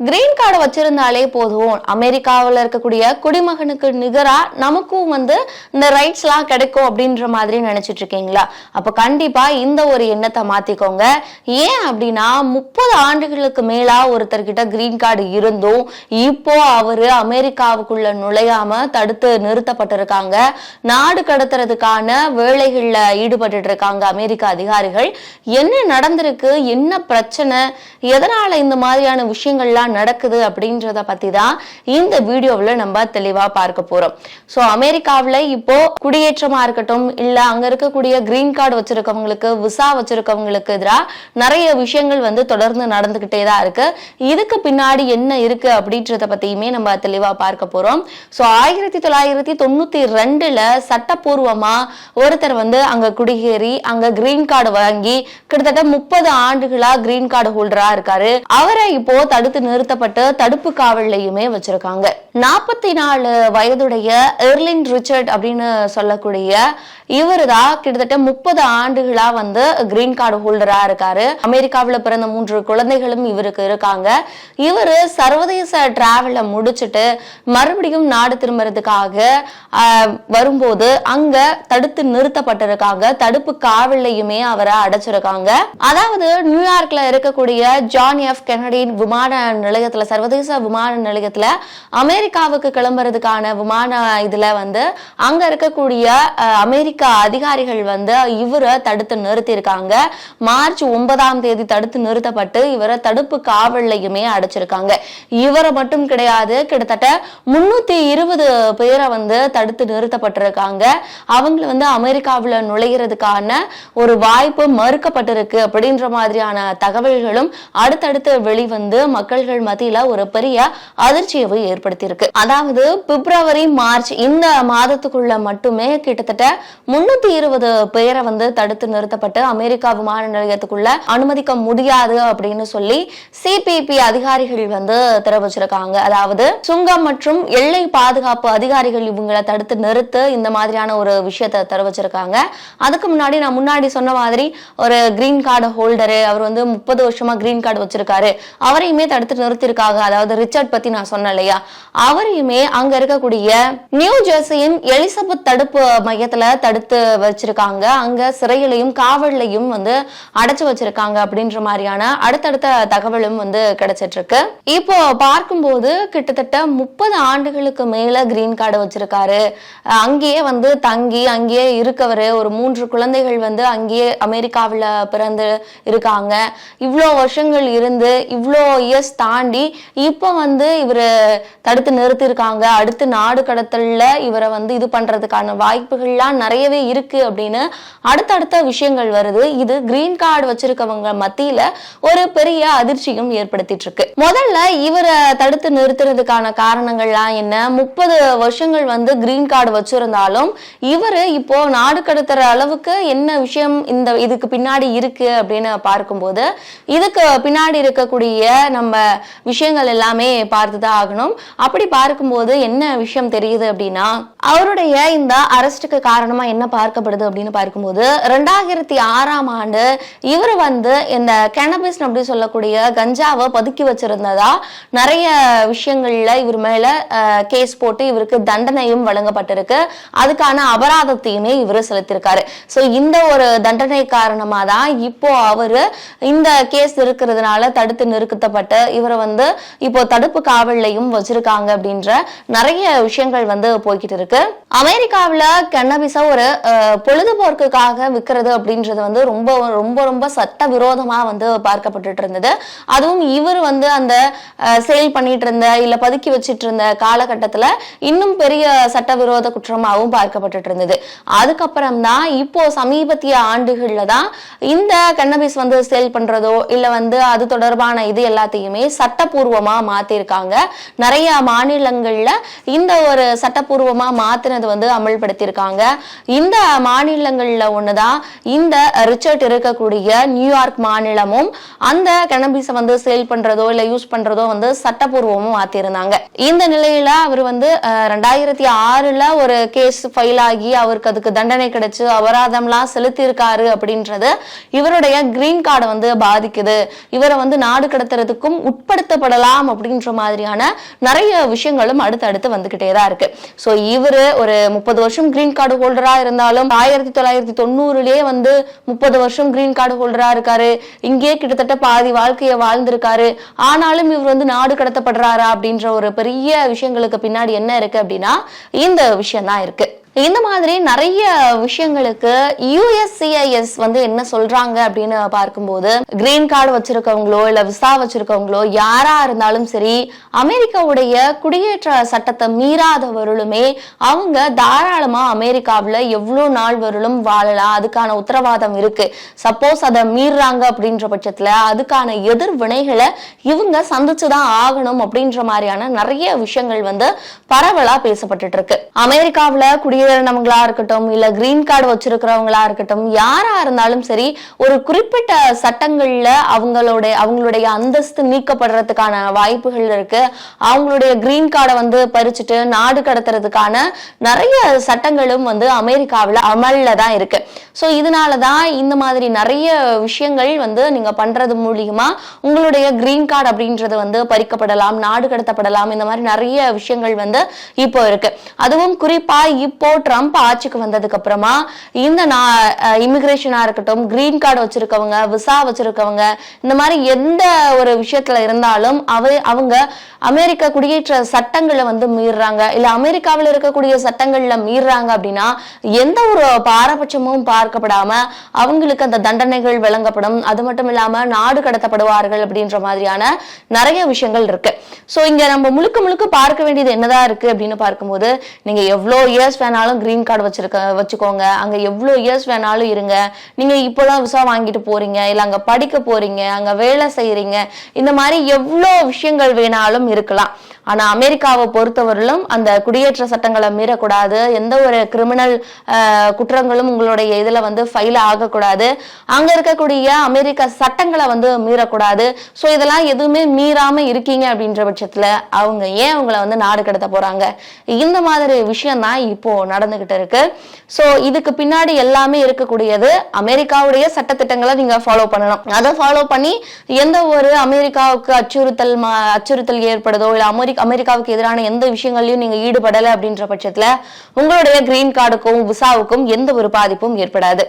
Green card வச்சிருந்தாலே போதும். அமெரிக்காவில் இருக்கக்கூடிய குடிமகனுக்கு நிகரா நமக்கும் வந்து இந்த ரைட்ஸ்லாம் கிடைக்கும் அப்படின்ற மாதிரி நினைச்சிட்டு இருக்கீங்களா? அப்ப கண்டிப்பா இந்த ஒரு எண்ணத்தை மாத்திக்கோங்க. ஏன் அப்படின்னா முப்பது ஆண்டுகளுக்கு மேலா ஒருத்தர்கிட்ட கிரீன் கார்டு இருந்தும் இப்போ அவரு அமெரிக்காவுக்குள்ள நுழையாம தடுத்து நிறுத்தப்பட்டிருக்காங்க. நாடு கடத்துறதுக்கான வேலைகள்ல ஈடுபட்டு இருக்காங்க அமெரிக்க அதிகாரிகள். என்ன நடந்திருக்கு? என்ன பிரச்சனை? எதனால இந்த மாதிரியான விஷயங்கள்லாம் நடக்குது அப்படின்றத பத்தி தான் இந்த வீடியோவில் நம்ம தெளிவா பார்க்க போறோம். ஸோ அமெரிக்காவில் இப்போ குடியேற்றமா இருக்கட்டும் இல்ல அங்க இருக்கக்கூடிய கிரீன் கார்டு வச்சிருக்கவங்களுக்கு விசா வச்சிருக்கவங்களுக்கு எதிராக நிறைய விஷயங்கள் வந்து தொடர்ந்து நடந்துகிட்டே தான் இருக்கு. இதுக்கு பின்னாடி என்ன இருக்கு அப்படின்றத பத்தியுமே நம்ம தெளிவா பார்க்க போறோம். ஸோ ஆயிரத்தி தொள்ளாயிரத்தி தொண்ணூத்தி ரெண்டுல சட்டப்பூர்வமா ஒருத்தர் வந்து அங்க குடியேறி அங்க கிரீன் கார்டு வாங்கி கிட்டத்தட்ட முப்பது ஆண்டுகளா கிரீன் கார்டு ஹோல்டரா இருக்காரு. அவரை இப்போ தடுத்து நிறுத்தப்பட்டு தடுப்பு காவல்லையுமே வச்சிருக்காங்க. நாற்பத்தி நாலு வயதுடைய எர்லின் ரிச்சர்ட் அப்படின்னு சொல்லக்கூடிய இவர் தான் கிட்டத்தட்ட முப்பது ஆண்டுகளா வந்து கிரீன் கார்டு ஹோல்டரா இருக்காரு. அமெரிக்காவில் பிறந்த மூன்று குழந்தைகளும் இவருக்கு இருக்காங்க. இவரு சர்வதேச டிராவல முடிச்சுட்டு மறுபடியும் நாடு திரும்புறதுக்காக வரும்போது அங்க தடுத்து நிறுத்தப்பட்டிருக்காங்க. தடுப்பு காவல்லையுமே அவரை அடைச்சிருக்காங்க. அதாவது நியூயார்க்ல இருக்கக்கூடிய ஜான் எஃப் கெனடியின் விமான நிலையத்தில் சர்வதேச விமான நிலையத்தில் அமெரிக்காவுக்கு கிளம்புறதுக்கான விமான இதில் வந்து அங்க இருக்கக்கூடிய அமெரிக்க அதிகாரிகள் வந்து இவரை தடுத்து நிறுத்தியிருக்காங்க. மார்ச் ஒன்பதாம் தேதி தடுத்து நிறுத்தப்பட்டு இவரை தடுப்பு காவல்லையுமே அடைச்சிருக்காங்க. இவரை மட்டும் கிடையாது கிட்டத்தட்ட முன்னூத்தி இருபது பேரை வந்து தடுத்து நிறுத்தப்பட்டிருக்காங்க. அவங்கள வந்து அமெரிக்காவில் நுழைகிறதுக்கான ஒரு வாய்ப்பு மறுக்கப்பட்டிருக்கு அப்படின்ற மாதிரியான தகவல்களும் அடுத்தடுத்து வெளிவந்து மக்கள்கள் மத்தியில ஒரு பெரிய அதிர்ச்சியவை ஏற்படுத்தியிருக்கு. அதாவது பிப்ரவரி மார்ச் இந்த மாதத்துக்குள்ள மட்டுமே கிட்டத்தட்ட முன்னூத்தி இருபது பேரை வந்து தடுத்து நிறுத்தப்பட்டு அமெரிக்கா விமான நிலையத்துக்குள்ள அனுமதிக்க முடியாது அப்படின்னு சொல்லி சிபிபி அதிகாரிகள் வந்து தெரிவிச்சிருக்காங்க. அதாவது சுங்கம் மற்றும் எல்லை பாதுகாப்பு அதிகாரிகள் இவங்களை தடுத்து நிறுத்து இந்த மாதிரியான ஒரு விஷயத்தை தெரிவிச்சிருக்காங்க. அதுக்கு முன்னாடி நான் முன்னாடி சொன்ன மாதிரி ஒரு கிரீன் கார்டு ஹோல்டரு அவர் வந்து முப்பது வருஷமா கிரீன் கார்டு வச்சிருக்காரு. அவரையுமே தடுத்து நிறுத்திருக்காங்க அதாவது ரிச்சர்ட் பத்தி நான் சொன்னேன் இல்லையா? அவரையுமே அங்க இருக்கக்கூடிய நியூ ஜெர்சியின் எலிசபெத் தடுப்பு மையத்துல தடுத்து வச்சிருக்காங்க. அங்க சிறையிலையும் காவல்லையும் வந்து அடைச்சு வச்சிருக்காங்க அப்படின்ற மாதிரியான அடுத்தடுத்த தகவலும் வந்து கிடைச்சிட்டு இருக்கு இப்போ பார்க்கும்போது கிட்டத்தட்ட முப்பது ஆண்டுகளுக்கு மேல கிரீன் கார்டு வச்சிருக்காரு. அங்கேயே வந்து தங்கி அங்கேயே இருக்கவர் ஒரு மூன்று குழந்தைகள் வந்து அங்கேயே அமெரிக்காவில் பிறந்து இருக்காங்க. இவ்வளோ வருஷங்கள் இருந்து இவ்வளோ இயர்ஸ் தாண்டி இப்போ வந்து இவர் தடுத்து நிறுத்தியிருக்காங்க. அடுத்து நாடு கடத்தலில் இவரை வந்து இது பண்ணுறதுக்கான வாய்ப்புகள்லாம் நிறையவே இருக்குது அப்படின்னு அடுத்தடுத்த விஷயங்கள் வருது. இது கிரீன் கார்டு வச்சிருக்கவங்க மத்தியில் ஒரு பெரிய அதிர்ச்சியும் ஏற்படுத்திட்டு இருக்கு முதல்ல இவரை தடுத்து நிறுத்துறதுக்கான காரணங்கள்லாம் என்ன? முப்பது வருஷங்கள் வந்து கிரீன் கார்டு வச்சிருந்தாலும் இவரு இப்போ நாடு கடத்துற அளவுக்கு என்ன விஷயம் இந்த இதுக்கு பின்னாடி இருக்கு அப்படின்னு பார்க்கும்போது இதுக்கு பின்னாடி இருக்கக்கூடிய நம்ம விஷயங்கள் எல்லாமே பார்த்து தான் ஆகணும். அப்படி பார்க்கும்போது என்ன விஷயம் தெரியுது அப்படின்னா அவருடைய இந்த அரெஸ்டுக்கு காரணமா என்ன பார்க்கப்படுது அப்படின்னு பார்க்கும்போது ரெண்டாயிரத்தி ஆறாம் ஆண்டு இவர் வந்து இந்த கெனபிஸ் அப்படி சொல்லக்கூடிய கஞ்சாவை பதுக்கி வச்சிருந்ததா நிறைய விஷயங்கள்ல இவர் மேல கேஸ் போட்டு இவருக்கு தண்டனையும் வழங்கப்பட்டிருக்கு. அதுக்கான அபராதத்தையுமே இவர் செலுத்தியிருக்காரு. ஸோ இந்த ஒரு தண்டனை காரணமா தான் இப்போ அவரு இந்த கேஸ் இருக்கிறதுனால தடுத்து நிறுத்தப்பட்டு இவர் வந்து இப்போ தடுப்பு காவல்லையும் வச்சிருக்காங்க அப்படின்ற நிறைய விஷயங்கள் வந்து போய்கிட்டு இருக்கு. அமெரிக்காவுல கன்னபிச ஒரு பொழுதுபோக்குக்காக விற்கிறது அப்படின்றது வந்து ரொம்ப ரொம்ப ரொம்ப சட்ட விரோதமா வந்து பார்க்கப்பட்டு இருந்தது. அதுவும் இவர் வந்து அந்த சேல் பண்ணிட்டு இருந்த இல்ல பதுக்கி வச்சிட்டு இருந்த காலகட்டத்துல இன்னும் பெரிய சட்டவிரோத குற்றமாகவும் பார்க்கப்பட்டுட்டு இருந்தது. அதுக்கப்புறம் தான் இப்போ சமீபத்திய ஆண்டுகள்ல தான் இந்த கன்னபிஸ் வந்து சேல் பண்றதோ இல்ல வந்து அது தொடர்பான இது எல்லாத்தையுமே சட்டப்பூர்வமா மாத்திருக்காங்க. நிறைய மாநிலங்கள்ல இந்த ஒரு சட்டப்பூர்வமா மாத்தினது வந்து அமல்படுத்தியிருக்காங்க இந்த மாநிலங்கள்ல ஒண்ணுதான் இந்த ரிச்சர்ட் இருக்கக்கூடிய நியூயார்க் மாநிலமும் அந்த கனபிஸை வந்து சேல் பண்றதோ இல்ல யூஸ் பண்றதோ வந்து சட்டப்பூர்வமும் மாத்திருந்தாங்க. இந்த நிலையில அவர் வந்து ரெண்டாயிரத்தி ஆறுல ஒரு கேஸ் ஃபைல் ஆகி அவருக்கு அதுக்கு தண்டனை கிடைச்சு அபராதம்லாம் செலுத்தியிருக்காரு அப்படின்றது இவருடைய கிரீன் கார்டை வந்து பாதிக்குது. இவரை வந்து நாடு கடத்துறதுக்கும் உட்படுத்தப்படலாம் அப்படின்ற மாதிரியான நிறைய விஷயங்களும் அடுத்தடுத்து வந்துகிட்டே தான் இருக்கு. ஸோ இவரு ஒரு முப்பது வருஷம் கிரீன் கார்டு ஹோல்டரா இருந்தாலும் ஆயிரத்தி தொள்ளாயிரத்தி தொண்ணூறுலயே வந்து முப்பது வருஷம் கிரீன் கார்டு ஹோல்டரா இருக்காரு. இங்கேயே கிட்டத்தட்ட பாதி வாழ்க்கையை வாழ்ந்திருக்காரு. ஆனாலும் இவர் வந்து நாடு கடத்தப்படுறாரா அப்படின்ற ஒரு பெரிய விஷயங்களுக்கு பின்னாடி என்ன இருக்கு அப்படின்னா இந்த விஷயம் தான் இருக்கு. இந்த மாதிரி நிறைய விஷயங்களுக்கு யூஎஸ்சிஐஎஸ் வந்து என்ன சொல்றாங்க அப்படின்னு பார்க்கும்போது கிரீன் கார்டு வச்சிருக்கவங்களோ இல்ல விசா வச்சிருக்கவங்களோ யாரா இருந்தாலும் சரி அமெரிக்காவுடைய குடியேற்ற சட்டத்தை மீறாதவர்களுமே அவங்க தாராளமா அமெரிக்காவுல எவ்வளவு நாள் வரலும் வாழலாம் அதுக்கான உத்தரவாதம் இருக்கு. சப்போஸ் அதை மீறாங்க அப்படின்ற பட்சத்துல அதுக்கான எதிர்வினைகளை இவங்க சந்திச்சுதான் ஆகணும் அப்படின்ற மாதிரியான நிறைய விஷயங்கள் வந்து பரவலா பேசப்பட்டுட்டு இருக்கு. அமெரிக்காவுல குடியேறினவங்களா இருக்கட்டும் இல்ல கிரீன் கார்டு வச்சிருக்கிறவங்களா இருக்கட்டும் யாரா இருந்தாலும் சரி ஒரு குறிப்பிட்ட சட்டங்கள்ல அவங்களுடைய அவங்களுடைய அந்தஸ்து நீக்கப்படுறதுக்கான வாய்ப்புகள் இருக்கு. அவங்களுடைய கிரீன் கார்டை வந்து பறிச்சுட்டு நாடு கடத்துறதுக்கான நிறைய சட்டங்களும் வந்து அமெரிக்காவில் அமல்ல தான் இருக்கு. ஸோ இதனாலதான் இந்த மாதிரி நிறைய விஷயங்கள் வந்து நீங்க பண்றது மூலியமா உங்களுடைய கிரீன் கார்டு அப்படின்றது வந்து பறிக்கப்படலாம் நாடு கடத்தப்படலாம் இந்த மாதிரி நிறைய விஷயங்கள் வந்து இப்போ இருக்கு. அதுவும் குறிப்பா இப்போ ட்ரம்ப் ஆட்சிக்கு வந்ததுக்கு அப்புறமா இந்த இமிகிரேஷனா இருக்கட்டும் கிரீன் கார்டு வச்சிருக்கவங்க விசா வச்சிருக்கவங்க இந்த மாதிரி எந்த ஒரு விஷயத்துல இருந்தாலும் அவ அவங்க அமெரிக்க குடியேற்ற சட்டங்களை வந்து மீறுறாங்க. இல்ல அமெரிக்காவில் இருக்கக்கூடிய சட்டங்கள்ல மீறுறாங்க அப்படின்னா எந்த ஒரு பாரபட்சமும் பார்க்கப்படாம அவங்களுக்கு அந்த தண்டனைகள் வழங்கப்படும். அது மட்டும் இல்லாம நாடு கடத்தப்படுவார்கள் அப்படின்ற மாதிரியான நிறைய விஷயங்கள் இருக்கு. சோ இங்க நம்ம முழுக்க முழுக்க பார்க்க வேண்டியது என்னதான் இருக்கு அப்படின்னு பார்க்கும்போது நீங்க எவ்வளோ இயர்ஸ் வேணாலும் கிரீன் கார்டு வச்சிருக்க வச்சுக்கோங்க. அங்க எவ்வளோ இயர்ஸ் வேணாலும் இருங்க. நீங்க இப்போதான் விசா வாங்கிட்டு போறீங்க. இல்ல அங்க படிக்க போறீங்க. அங்க வேலை செய்யறீங்க இந்த மாதிரி எவ்வளோ விஷயங்கள் வேணாலும் இருக்கலாம். ஆனா அமெரிக்காவை பொறுத்தவரையிலும் அந்த குடியேற்ற சட்டங்களை மீறக்கூடாது. எந்த ஒரு கிரிமினல் குற்றங்களும் உங்களுடைய இதுல வந்து ஃபைல் ஆகக்கூடாது. அங்க இருக்கக்கூடிய அமெரிக்க சட்டங்களை வந்து மீறக்கூடாது. ஸோ இதெல்லாம் எதுவுமே மீறாம இருக்கீங்க அப்படின்ற பட்சத்துல அவங்க ஏன் அவங்கள வந்து நாடு கடத்த போறாங்க? இந்த மாதிரி விஷயம் தான் இப்போ நடந்துகிட்டு இருக்கு. ஸோ இதுக்கு பின்னாடி எல்லாமே இருக்கக்கூடியது அமெரிக்காவுடைய சட்டத்திட்டங்களை நீங்க ஃபாலோ பண்ணணும். அதை ஃபாலோ பண்ணி எந்த ஒரு அமெரிக்காவுக்கு அச்சுறுத்தல் அச்சுறுத்தல் ஏற்படுதோ இல்லை அமெரிக்க அமெரிக்காவுக்கு எதிரான எந்த விஷயங்களையும் நீங்க ஈடுபடலை அப்படின்ற பட்சத்துல உங்களுடைய கிரீன் கார்டுக்கும் விசாவுக்கும் எந்த ஒரு பாதிப்பும் ஏற்படாது.